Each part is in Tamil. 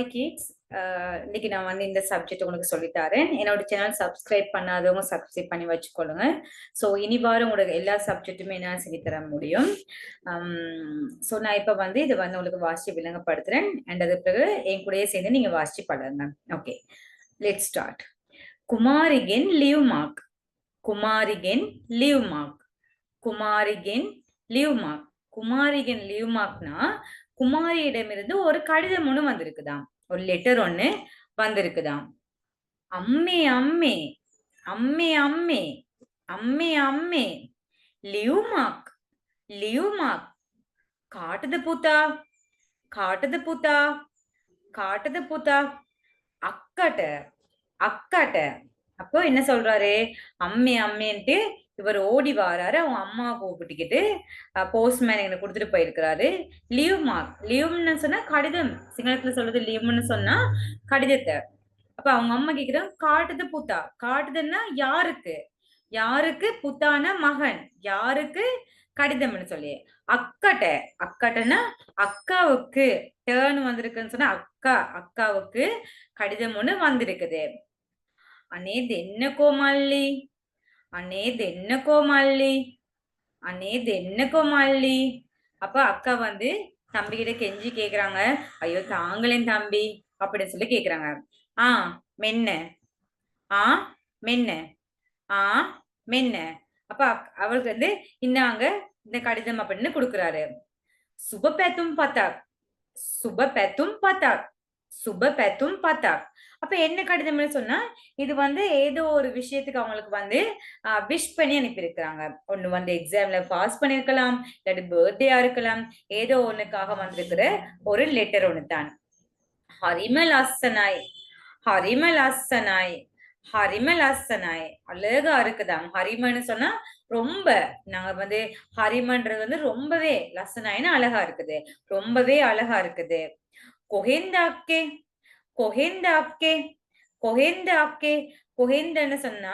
ஹாய் கிட்ஸ் இன்னைக்கு நான் வந்து இந்த சப்ஜெக்ட் உங்களுக்கு சொல்லித்தரேன் என்னோட சேனல் சப்ஸ்கிரைப் பண்ணாதவங்க சப்ஸ்கிரைப் பண்ணி வச்சுக்கொள்ளுங்க ஸோ இனி வாரம் உங்களுக்கு எல்லா சப்ஜெக்ட்டுமே என்னால் சொல்லித்தர முடியும். ஸோ நான் இப்போ வந்து இதை வந்து உங்களுக்கு வாசிச்சு விளங்கப்படுத்துறேன். அண்ட் அது பிறகு என் கூடயே சேர்ந்து நீங்கள் வாசிச்சு பழகுங்க ஓகே லெட் ஸ்டார்ட் குமாரிகென் லீவ் மார்க் குமாரிகென் லீவ் மார்க் குமாரிகென் லீவ் மார்க் குமாரிகன் லீவ் மார்க்னா குமாரியிடமிருந்து ஒரு கடிதம் ஒன்று வந்திருக்குதாம். ஒரு லெட்டர் ஒன்று வந்திருக்குதாம். அம்மே அம்மே அம்மே அம்மே அம்மே அம்மே லிவ் மார்க் லிவ் மார்க் காட்டுது பூத்தா காட்டுது பூத்தா காட்டுது பூத்தா அக்காட்ட அக்காட்ட. அப்போ என்ன சொல்றாரு? அம்மே அம்மேன்ட்டு இவர் ஓடி வாராரு. அவங்க அம்மா கூப்பிட்டுக்கிட்டு போஸ்ட்மேன் எனக்கு கொடுத்துட்டு போயிருக்கிறாரு. லீவ் மார்க் லீவ்னு சொன்னா கடிதம். சிங்களத்துல சொல்றது லீவ்னு சொன்னா கடிதத்தை. அப்ப அவங்க அம்மா கேக்குதான் காட்டுது புத்தா. காட்டுதுன்னா யாருக்கு? யாருக்கு புத்தான மகன்? யாருக்கு கடிதம்னு சொல்லி. அக்கட்டை. அக்கட்டைன்னா அக்காவுக்கு டேர்ன் வந்திருக்குன்னு சொன்னா அக்கா. அக்காவுக்கு கடிதம் ஒண்ணு வந்திருக்குது. அனேது என்ன கோமாளி? అనేది ఎన్నకோ మళ్ళీ అనేది ఎన్నకோ మళ్ళీ அப்ப அக்கா வந்து தம்பி கிட்ட கெஞ்சி கேக்குறாங்க ஐயோ தாங்களேன் தம்பி அப்படின்னு சொல்லி கேக்குறாங்க ஆ மென்ன ஆ மென்ன ஆ மென்ன அப்ப அவளுக்கு வந்து இந்தாங்க இந்த கடிதம் அப்படின்னு கொடுக்குறாரு சுப பேத்தும் பார்த்தா சுப பேத்தும் பார்த்தா சுப பேத்தும் பார்த்தா. அப்ப என்ன கடிதம்னு சொன்னா இது வந்து ஏதோ ஒரு விஷயத்துக்கு அவங்களுக்கு வந்து விஷ் பண்ணி அனுப்பியிருக்கிறாங்க. ஒண்ணு வந்து எக்ஸாம்ல பாஸ் பண்ணிருக்கலாம் இல்லாட்டி பர்த்டேயா இருக்கலாம் ஏதோ ஒண்ணுக்காக வந்திருக்கிற ஒரு லெட்டர் ஒண்ணு தான் ஹரிமல் அசனாய் ஹரிமல் அசனாய் ஹரிமல் அசனாய் அழகா இருக்குதாம் ஹரிமன்னு சொன்னா ரொம்ப நாங்க வந்து ஹரிமன்றது வந்து ரொம்பவே லசனாயின்னு அழகா இருக்குது. ரொம்பவே அழகா இருக்குது. கொஹேந்தாக்கே கொஹேந்த அக்கே கொஹேந்த அக்கே கொஹேந்தன்னு சொன்னா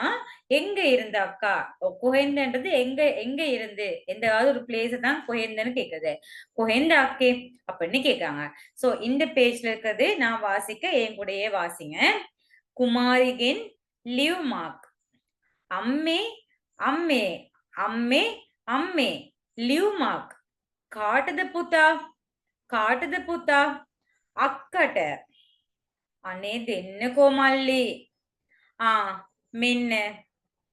எங்க இருந்த அக்கா? குஹேந்தன்றது எங்க எங்க இருந்து? எந்தாவது ஒரு பிளேஸ் தான் குஹேந்தன்னு கேக்குது. குஹேந்த அக்கே அப்படின்னு கேக்குறாங்க. சோ இந்த பேஜ்ல இருக்கிறது நான் வாசிக்க என் கூடயே வாசிங்க. குமாரிகின் லிவ் மார்க் அம்மே அம்மே அம்மே அம்மே லிவ் மார்க் காட்டுது புத்தா? காட்டுது புத்தா? අක්කට අනේ දෙන්නකෝ මල්ලි ආ මෙන්න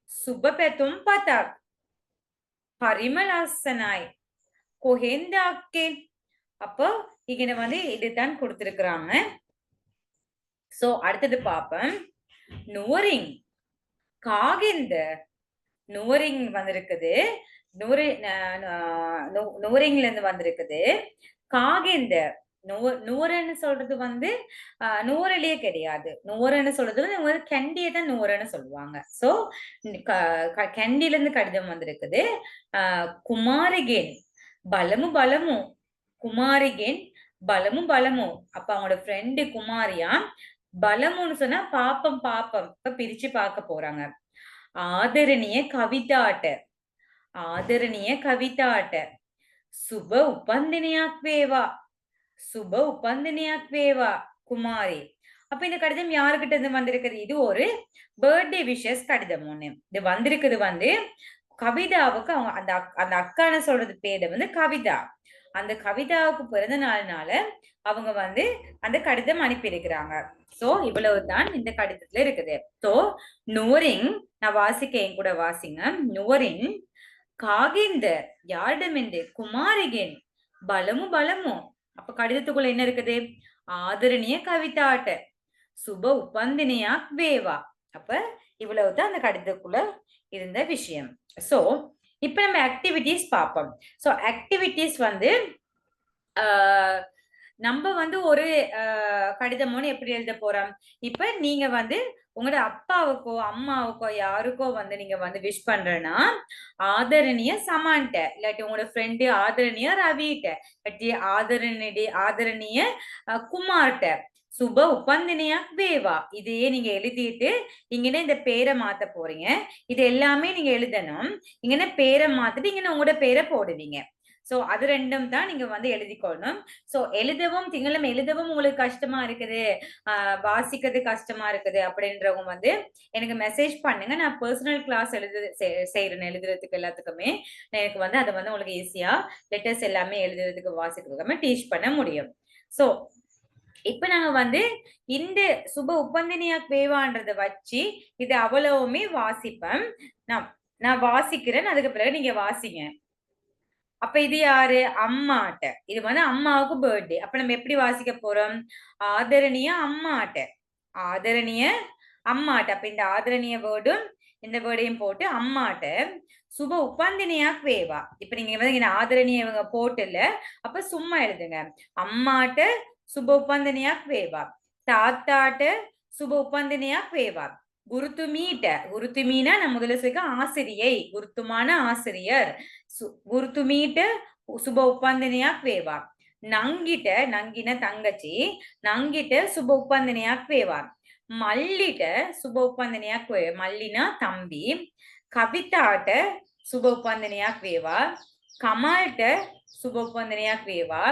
සුබ පැතුම් පතක් හරිම ලස්සනයි කොහෙන්ද அக்கே அப்போ இங்க வந்து இதுதான் கொடுத்திருக்கிறாங்க சோ அடுத்தது பாப்போம் நூரிங் காகிந்த நூரிங் வந்திருக்குது நூறு நூரிங்ல இருந்து வந்திருக்குது காகிந்த நூறுன்னு சொல்றது வந்து நூறுலயே கிடையாது. நூறுன்னு சொல்றது வந்து கண்டியை தான் நூறுன்னு சொல்லுவாங்க. சோ கண்டில இருந்து கடிதம் வந்திருக்குது. குமாரிகேன் பலமு பலமு குமாரிகேன் பலமு பலமு அப்ப அவங்களோட ஃப்ரெண்டு குமாரியா பலமுன்னு சொன்னா பாப்பம் பாப்பம். இப்ப பிரிச்சு பார்க்க போறாங்க. ஆதரணிய கவிதாட்ட ஆதரணிய கவிதாட்ட சுப உபந்தினியாக்வேவா சுப உபந்தினியாக்வேவா குமாரி. அப்ப இந்த கடிதம் யாருக்கிட்ட இருந்து வந்திருக்குது? இது ஒரு பர்த்டே விஷஸ் கடிதம் ஒண்ணு. இது வந்திருக்குது வந்து கவிதாவுக்கு அவங்க அந்த அந்த அக்கான சொல்றது பேரு வந்து கவிதா. அந்த கவிதாவுக்கு பிறந்த நாள்னால அவங்க வந்து அந்த கடிதம் அனுப்பியிருக்கிறாங்க. சோ இவ்வளவுதான் இந்த கடிதத்துல இருக்குது. சோ நூரிங் நான் வாசிக்க என் கூட வாசிங்க. நூரின் காகிந்தர் யாரிடமிருந்து? குமாரிகின். பலமு பலமும். அப்ப கடிதத்துக்குள்ள என்ன இருக்குது? ஆதரணிய கவிதாட்ட. சுப உபந்தினியா வேவா. அப்ப இவ்வளவுதான் அந்த கடிதத்துக்குள்ள இருந்த விஷயம். சோ இப்ப நம்ம ஆக்டிவிட்டிஸ் பார்ப்போம். சோ ஆக்டிவிட்டிஸ் வந்து நம்ம வந்து ஒரு கடிதமோன்னு எப்படி எழுத போறோம்? இப்ப நீங்க வந்து உங்களோட அப்பாவுக்கோ அம்மாவுக்கோ யாருக்கோ வந்து நீங்க வந்து விஷ் பண்றேன்னா ஆதரணிய சமான்ட்ட. இல்லாட்டி உங்களோட ஃப்ரெண்டு ஆதரணிய ரவிட்ட. இல்லாட்டி ஆதரணி ஆதரணிய குமார்ட்ட. சுப உபந்தினியா வேவா. இதையே நீங்க எழுதிட்டு இங்கன்னு இந்த பேரை மாத்த போறீங்க. இது எல்லாமே நீங்க எழுதணும். இங்கன்னு பேரை மாத்திட்டு இங்கன்னு உங்களோட பேரை போடுவீங்க. ஸோ அது ரெண்டும் தான் நீங்க வந்து எழுதிக்கொள்ளணும் ஸோ எழுதவும் திங்களும் எழுதவும் உங்களுக்கு கஷ்டமா இருக்குது. வாசிக்கிறது கஷ்டமா இருக்குது அப்படின்றவங்க வந்து எனக்கு மெசேஜ் பண்ணுங்க. நான் பர்சனல் கிளாஸ் எழுது செ- எழுதுறதுக்கு எல்லாத்துக்குமே. எனக்கு வந்து அதை வந்து உங்களுக்கு ஈஸியா லெட்டர்ஸ் எல்லாமே எழுதுறதுக்கு வாசிக்கிறதுக்குமே டீச் பண்ண முடியும். ஸோ இப்ப நாங்க வந்து இந்த சுப உபந்தனியா பேவான்றத வச்சு இது அவ்வளவுமே வாசிப்பேன். நான் நான் வாசிக்கிறேன். அதுக்கு பிறகு நீங்க வாசிங்க. அப்ப இது யாரு? அம்மாட்ட. இது வந்து அம்மாவுக்கு பர்த்டே அப்ப நம்ம எப்படி வாசிக்க போறோம்? ஆதரணிய அம்மாட்ட. ஆதரணிய அம்மாட்ட. அப்ப இந்த ஆதரணிய வேர்டும் இந்த வேர்டையும் போட்டு அம்மாட்ட சுப உபாந்தினியா வேவா இப்ப நீங்க வந்து இங்க ஆதரணிய இவங்க போட்டுல அப்ப சும்மா எழுதுங்க. அம்மாட்ட சுப உபாந்தினியா வேவா தாத்தாட்ட சுப உபாந்தினியா வேவா குருத்துமீட்ட குருத்துமீனா நான் முதல்ல சொல்லிக்க ஆசிரியை குருத்துமான ஆசிரியர் சு- குருத்துமீட்ட சுப உபந்தினியா வேவா நங்கிட்ட நங்கின தங்கச்சி நங்கிட்ட சுப உபந்தினியா வேவா மல்லிட்ட சுப உபந்தினியா மல்லினா தம்பி கவிதாட்ட சுப உபந்தினியா வேவா கமால்ட்ட சுப உபந்தினியா வேவா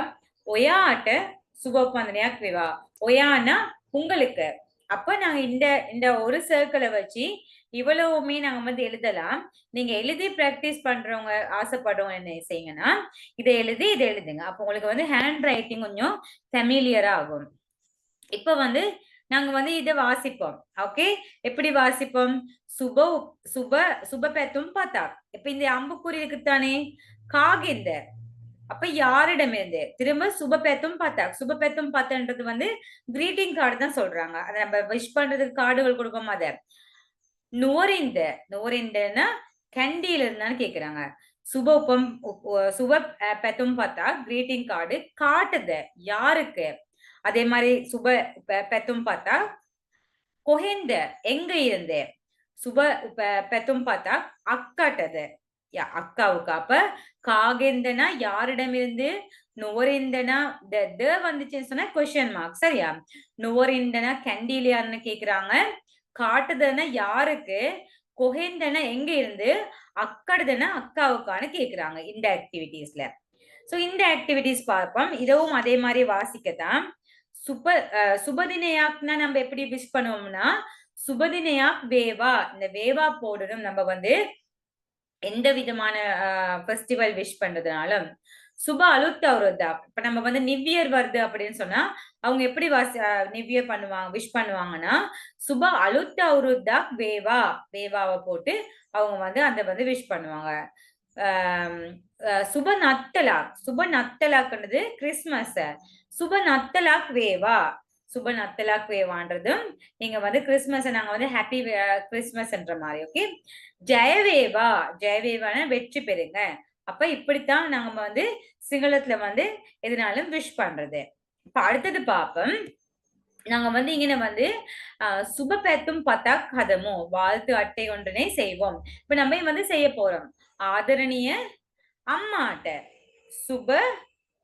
ஒயாட்ட சுப உபந்தினியா வேவா ஒயானா உங்களுக்கு அப்ப நாங்க இந்த இந்த ஒரு சர்க்கிளை வச்சு இவ்வளவுமே நாங்க வந்து எழுதலாம். நீங்க எழுதி பிராக்டிஸ் பண்றவங்க ஆசைப்படுறவங்க என்ன செய்யுங்கன்னா இதை எழுதி இதை எழுதுங்க. அப்ப உங்களுக்கு வந்து ஹேண்ட் ரைட்டிங் கொஞ்சம் ஃபெமிலியரா ஆகும். இப்ப வந்து நாங்க வந்து இதை வாசிப்போம். ஓகே எப்படி வாசிப்போம்? சுப சுப சுப பெத்தும் பார்த்தா இப்ப இந்த அம்புக்குறி இருக்குத்தானே காகேந்தர். அப்ப யாரிடமிருந்து திரும்ப சுபபெத்தும் பார்த்தா சுபபெத்தும் பார்த்தன்றது வந்து கிரீட்டிங் கார்டு தான் சொல்றாங்க. அதை நம்ம விஷ் பண்றதுக்கு கார்டுகள் கொடுப்போம் அதை? நோரிந்த நோரிந்தன்னா கண்டியில இருந்தான்னு கேக்குறாங்க. சுப உப்பம் உப்- சுப அஹ், பெத்தும் பார்த்தா கிரீட்டிங் கார்டு காட்டுது. யாருக்கு? அதே மாதிரி சுப பெத்தும் பார்த்தா கொஹெந்த எங்க இருந்து? சுப பெத்தும் பார்த்தா அக்காட்டது. அக்காவுக்கு. அப்ப காகேந்தனா யாரிடமிருந்து? நுவரிந்தனா த த வந்துச்சுன்னு சொன்னா கொஸ்டின் மார்க் சரியா? நுவரிந்தனா கண்டிலியான்னு கேக்குறாங்க. காட்டுதனா யாருக்கு? கொஹேந்தனா எங்க இருந்து அக்கடுதனா அக்காவுக்கான கேக்குறாங்க இந்த ஆக்டிவிட்டீஸ்ல சோ இந்த ஆக்டிவிட்டீஸ் பார்ப்போம். இதுவும் அதே மாதிரி வாசிக்கத்தான். சுப அஹ், சுபதினையாக்னா நம்ம எப்படி விஷ் பண்ணுவோம்னா சுபதினையாக் வேவா. இந்த வேவா போடணும். நம்ம வந்து எந்த விதமான ஃபெஸ்டிவல் விஷ் பண்றதுனாலும் சுப அலுத்த அவருதா இப்ப நம்ம வந்து நிவ் இயர் வருது அப்படின்னு சொன்னா அவங்க எப்படி வாசி நிவ் இயர் பண்ணுவாங்க விஷ் பண்ணுவாங்கன்னா சுப அலுத்த அவருதா வேவா வேவாவை போட்டு அவங்க வந்து அந்த வந்து விஷ் பண்ணுவாங்க. சுப நத்தலாக் சுப நத்தலாக்ன்றது கிறிஸ்மஸ் சுப நத்தலாக் வேவா சுப நத்தலாக் வேவான்றதும் நீங்க வந்து கிறிஸ்மஸ் நாங்க வந்து ஹாப்பி கிறிஸ்மஸ்ன்ற மாதிரி ஓகே ஜெயவேவா ஜெயவேவான வெற்றி பெறுங்க. அப்ப இப்படித்தான் நாங்க வந்து சிங்களத்துல வந்து எதுனாலும் விஷ் பண்றது. இப்ப அடுத்தது பாப்போம். நாங்க வந்து இங்க வந்து சுப பெத்தும் பத்தா கதமோ வாழ்த்து அட்டை ஒன்றினை செய்வோம். இப்ப நம்ம வந்து செய்ய போறோம்? ஆதரணிய அம்மாட்ட சுப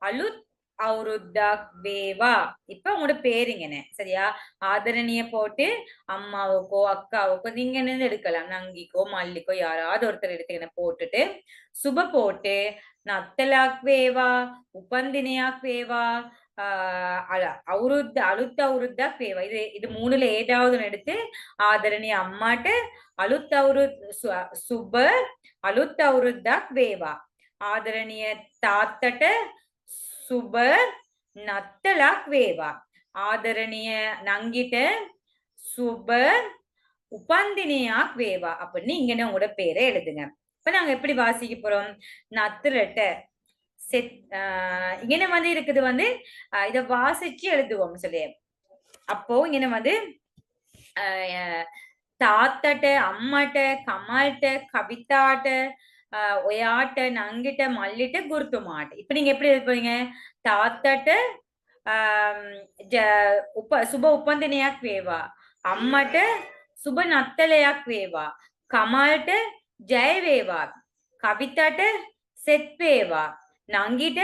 அலுத் அவருத்தாக்வேவா இப்ப உங்களோட பேருங்கண்ணே சரியா? ஆதரணிய போட்டு அம்மாவுக்கோ அக்காவுக்கோ நீங்க என்ன எடுக்கலாம்? நங்கிக்கோ மல்லிக்கோ யாராவது ஒருத்தர் எடுத்துக்கணும் போட்டுட்டு சுப போட்டு நத்தலாக்வேவா உபந்தினியாக்வேவா அவருத்த அழுத்த அவருத்தா பேவா இது இது மூணுல ஏதாவது எடுத்து ஆதரணி அம்மாட்ட அழுத்த அவரு சுப அழுத்த அவருத்தா வேவா ஆதரணிய தாத்தட்ட සුබ නත්තලක් වේවා. ආදරණීය නංගිට சுப உபந்தினியாக் வேவா அப்படின்னு இங்கன்னு உங்களோட பேரை எழுதுங்க இப்ப நாங்க எப்படி வாசிக்க போறோம் நத்துலட்ட செத் ஆஹ் இங்கன வந்து இருக்குது வந்து ஆஹ் இத வாசிச்சு எழுதுவோம் சொல்லி அப்போ இங்கன வந்து ஆஹ் තාත්තට අම්මට කමල්ට කවිතාට ஆஹ் ஒயாட்ட நங்கிட்ட மல்லிட்ட குருத்துமாட்ட இப்ப நீங்க எப்படி எழுதுவீங்க තාත්තට ஆம், ஜ- உப சுப උපන්දිනයක් වේවා අම්මට සුබ නත්තලයක් වේවා කමල්ට ජය වේවා கவிதாட்ட செத் வேவா நங்கிட்ட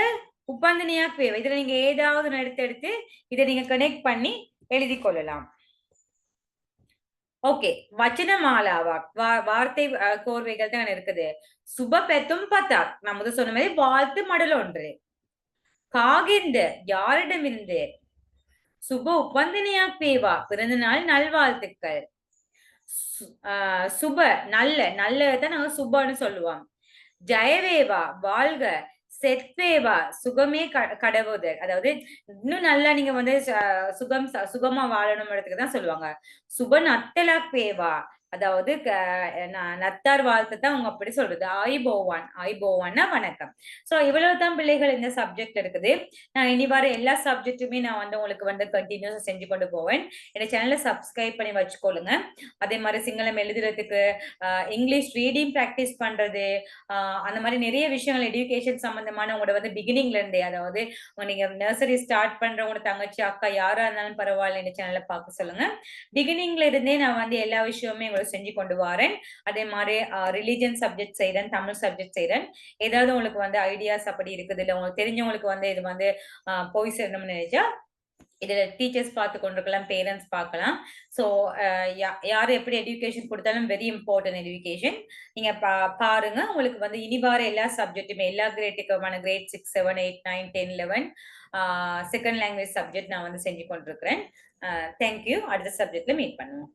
உபந்தினியாக் வேவா இதுல நீங்க ஏதாவது ஒண்ணு எடுத்து எடுத்து இதை நீங்க கனெக்ட் பண்ணி எழுதி கொள்ளலாம் ஓகே வச்சனமாலாவா வா வார்த்தை கோர்வைகள் தான் இருக்குது. சுப பெத்தும் பத்தார். நான் முதல் சொன்ன மாதிரி வாழ்த்து மடல் ஒன்று. காகிந்து யாரிடமிருந்து? சுப உபந்தனையா பேவா பிறந்த நாள் நல்வாழ்த்துக்கள். சு- ஆஹ் சுப நல்ல நல்லதான் நாங்க சுபன்னு சொல்லுவோம். ஜெயவேவா வாழ்க செத்வேவா சுகமே கடவுது. அதாவது இன்னும் நல்லா நீங்க வந்து சுகம் சுகமா வாழணும்ன்றதுக்கு தான் சொல்லுவாங்க. சுப நத்தலா பேவா அதாவது க- ந- நத்தார் வாழ்த்து தான் அவங்க அப்படி சொல்றது. ஆய் போவான் ஆய் போவான்னா வணக்கம். சோ இவ்வளவுதான் பிள்ளைகள் இந்த சப்ஜெக்ட் இருக்குது. நான் இனி வர எல்லா சப்ஜெக்ட்டுமே நான் வந்து உங்களுக்கு வந்து கண்டினியூஸா செஞ்சு கொண்டு போவேன். என்னோட சேனலை சப்ஸ்கிரைப் பண்ணி வச்சுக்கொள்ளுங்க. அதே மாதிரி சிங்களம் எழுதுறதுக்கு இங்கிலீஷ் ரீடிங் ப்ராக்டிஸ் பண்றது அந்த மாதிரி நிறைய விஷயங்கள் எஜுகேஷன் சம்பந்தமான உங்களோட வந்து பிகினிங்ல இருந்தே அதாவது நீங்க நர்சரி ஸ்டார்ட் பண்றவங்க தங்கச்சி அக்கா யாரா இருந்தாலும் பரவாயில்ல இந்த சேனலை பார்க்க சொல்லுங்க. பிகினிங்ல இருந்தே நான் வந்து எல்லா விஷயமுமே உங்களுக்கு செஞ்சு கொண்டு வரேன். அதே மாதிரி ரிலீஜன் சப்ஜெக்ட் செய்கிறேன் தமிழ் சப்ஜெக்ட் செய்யறேன் ஏதாவது உங்களுக்கு வந்து ஐடியாஸ் அப்படி இருக்குது இல்ல உங்களுக்கு தெரிஞ்சவங்களுக்கு வந்து இது வந்து போய் சேரணும்னு நினைச்சா இதுல டீச்சர்ஸ் பார்த்து கொண்டிருக்கலாம் பேரண்ட்ஸ் பார்க்கலாம். ஸோ யார் எப்படி எஜுகேஷன் கொடுத்தாலும் வெரி இம்பார்ட்டன்ட் எஜுகேஷன் நீங்க பா பாருங்க உங்களுக்கு வந்து இனி வார எல்லா சப்ஜெக்ட்டுமே எல்லா கிரேட்டுக்குமான grade six seven eight nine ten eleven second language subject நான் வந்து செஞ்சு கொண்டிருக்கிறேன். தேங்க்யூ அடுத்த சப்ஜெக்ட்ல மீட் பண்ணுவோம்.